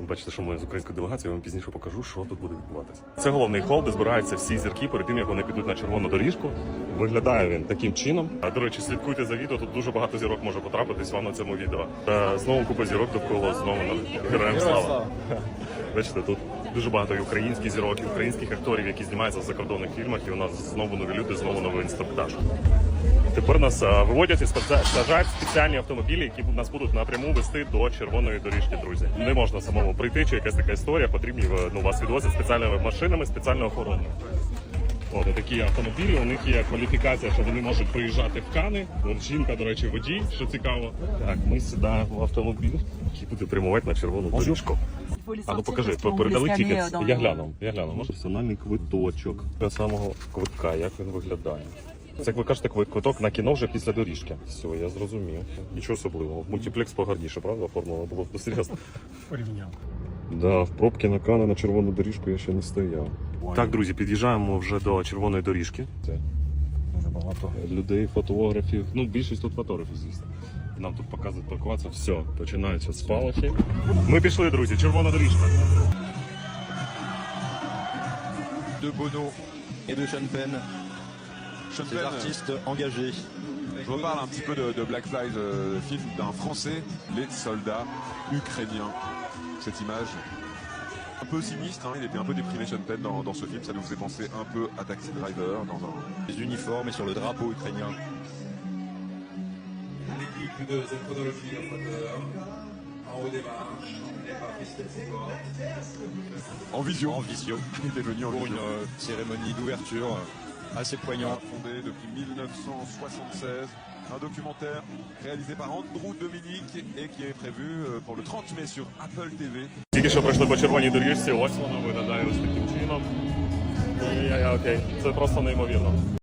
Бачите, що ми з українською делегацією я вам пізніше покажу, що тут буде відбуватися. Це головний хол, де збираються всі зірки перед тим, як вони підуть на червону доріжку. Виглядає він таким чином. А до речі, слідкуйте за відео. Тут дуже багато зірок може потрапитись вам на цьому відео. Та знову купа зірок довкола знову на героям слава. Бачите, тут дуже багато і українських зірок, і українських акторів, які знімаються в закордонних фільмах. І у нас знову нові люди, знову новий інструктаж. Тепер нас виводять і саджають спеціальні автомобілі, які нас будуть напряму вести до червоної доріжки, друзі. Не можна самому прийти, чи якась така історія. Потрібні е, ну, вас відвозять спеціальними машинами, спеціальною охороною. От такі автомобілі. У них є кваліфікація, що вони можуть приїжджати в Кани. От жінка, до речі, водій, що цікаво. Так, ми сідаємо в автомобіль, який буде прямувати на червону доріжку. А ну покажи, передали тікет. Я гляну, я гляну. Може персональний квиточок для самого квитка, як він виглядає. Це як ви кажете, квиток на кіно вже після доріжки. Все, я зрозумів. Нічого особливого. Мультиплекс погарніше, правда, оформлено було Ну, серйозно. порівняв. Да, в пробки на кана на червону доріжку я ще не стояв. Так, друзі, під'їжджаємо вже до червоної доріжки. Це Дуже багато. людей, фотографів. Ну, більшість тут фотографів, звісно. Нам тут показують паркуватися. Все, починаються спалахи. Ми пішли, друзі, червона доріжка. de Bono et de Sean Penn, Sean des Penn, artistes engagés. je reparle un petit peu de, de Black Flag, le film d'un Français, les soldats ukrainiens. Cette image un peu sinistre, hein, il était un peu déprimé Sean Penn dans, dans ce film, ça nous faisait penser un peu à Taxi Driver dans un... Les uniformes et sur le drapeau ukrainien. L'équipe de zone chronologie en moteur, en haut des marches, les papistes En visio. En visio. Il était venu en Pour une visio. euh, cérémonie d'ouverture euh, assez poignante. Fondé depuis 1976, un documentaire réalisé par Andrew Dominique et qui est prévu euh, pour le 30 mai sur Apple TV. Тільки що пройшли по червоній доріжці, ось воно виглядає ось таким чином. І, я- я- окей, це просто неймовірно.